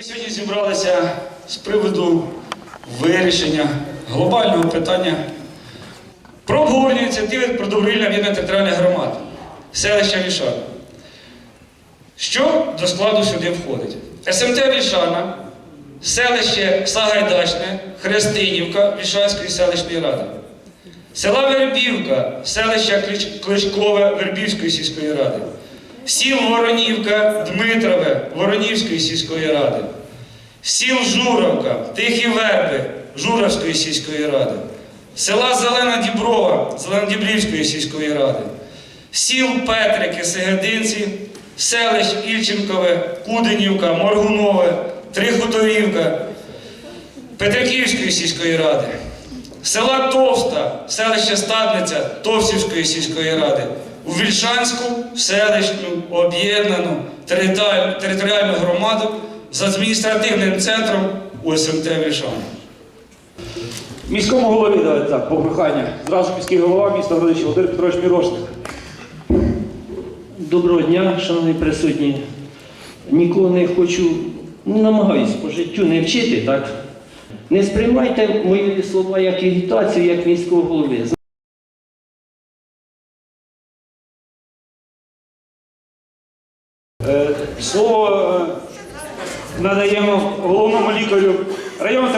Ми сьогодні зібралися з приводу вирішення глобального питання про обговорення ініціативи про добровільне об'єднання територіальних громад селища Вішана. Що до складу сюди входить? СМТ Вішана, селище Сагайдачне, Хрестинівка Вішанської селищної ради. Села Вербівка, селища Клич- Кличкове Вербівської сільської ради. Сіл Воронівка, Дмитрове Воронівської сільської ради. Сіл Журовка, Тихі Верби Журавської сільської ради. Села Зелена Діброва Зеленодібрівської сільської ради. Сіл Петрики, Сегединці, селищ Ільченкове, Куденівка, Моргунове, Трихуторівка, Петриківської сільської ради, села Товста, селище Стадниця Товстівської сільської ради, у Вільшанську селищну об'єднану територіальну громаду з адміністративним центром УСМТ Вільшан. Міському голові давайте так, по прохання. Зразу міський голова міста Городичі Володимир Петрович Мірошник. Доброго дня, шановні присутні. Нікого не хочу, не намагаюсь по життю не вчити, так? Не сприймайте мої слова як агітацію, як міського голови. Слово е, надаємо головному лікарю районного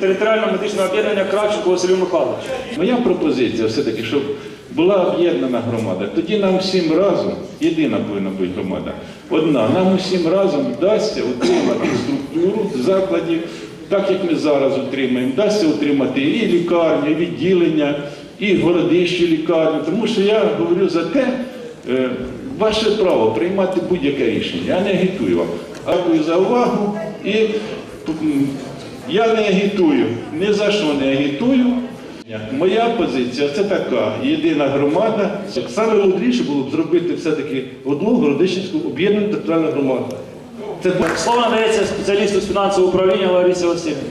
територіального- медичного об'єднання Кравченку Василю Михайловичу. Моя пропозиція все-таки, щоб була об'єднана громада. Тоді нам всім разом, єдина повинна бути громада, одна, нам усім разом вдасться утримати структуру закладів, так як ми зараз утримуємо, вдасться утримати і лікарню, і відділення, і городище лікарню. Тому що я говорю за те, е, ваше право приймати будь-яке рішення. Я не агітую вам. Дякую за увагу і я не агітую, ні за що не агітую. Моя позиція це така, єдина громада. Саме мудріше було б зробити все-таки одну городищенську об'єднану територіальну громаду. Це Слово надається спеціалісту з фінансового управління Ларисі Васильівні.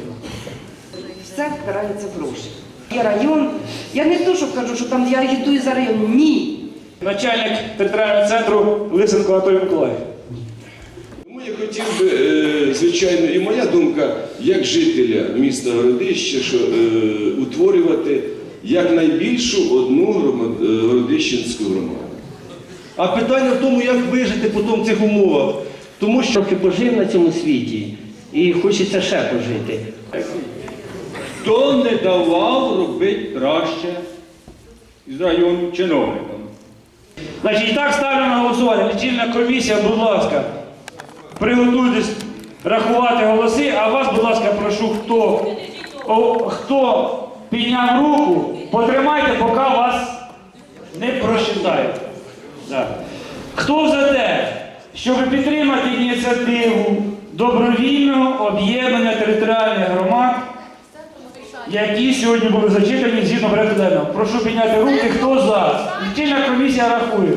все впирається в гроші. Є район. Я не то, що кажу, що там я агітую за район. Ні. Начальник територіального центру Лисенко Анатолій Миколаївич. Тому я хотів би, е, звичайно, і моя думка, як жителя міста Городище, що е, утворювати якнайбільшу одну громад- е, городищенську громаду. А питання в тому, як вижити потім в цих умовах. Тому що Трохи пожив на цьому світі і хочеться ще пожити. Хто не давав робити краще із району чиновникам? Значить, і так ставлю на голосування. Лічильна комісія, будь ласка, приготуйтесь рахувати голоси, а вас, будь ласка, прошу, хто, о, хто підняв руку, потримайте, поки вас не просчитають. Да. Хто за те, щоб підтримати ініціативу добровільного об'єднання громад, які сьогодні були зачитані згідно порядку денного. Прошу підняти руки, хто за. Лічильна комісія рахує.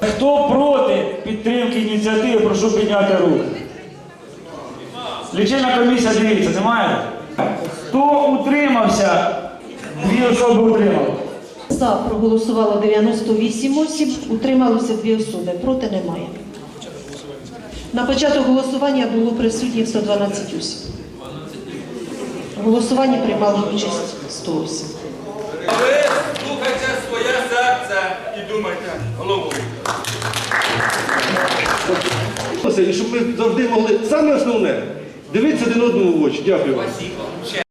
Хто проти підтримки ініціативи, прошу підняти руки. Лічильна комісія, дивіться, немає? Хто утримався? Дві особи утримали. За проголосувало 98 осіб, утрималося дві особи, проти немає. На початок голосування було присутніх 112 осіб. Голосування приймало участь 100 осіб. Ви слухайте своє серце і думайте головою. щоб ми завжди могли саме основне дивитися один одному в очі. Дякую. вам. Спасибо.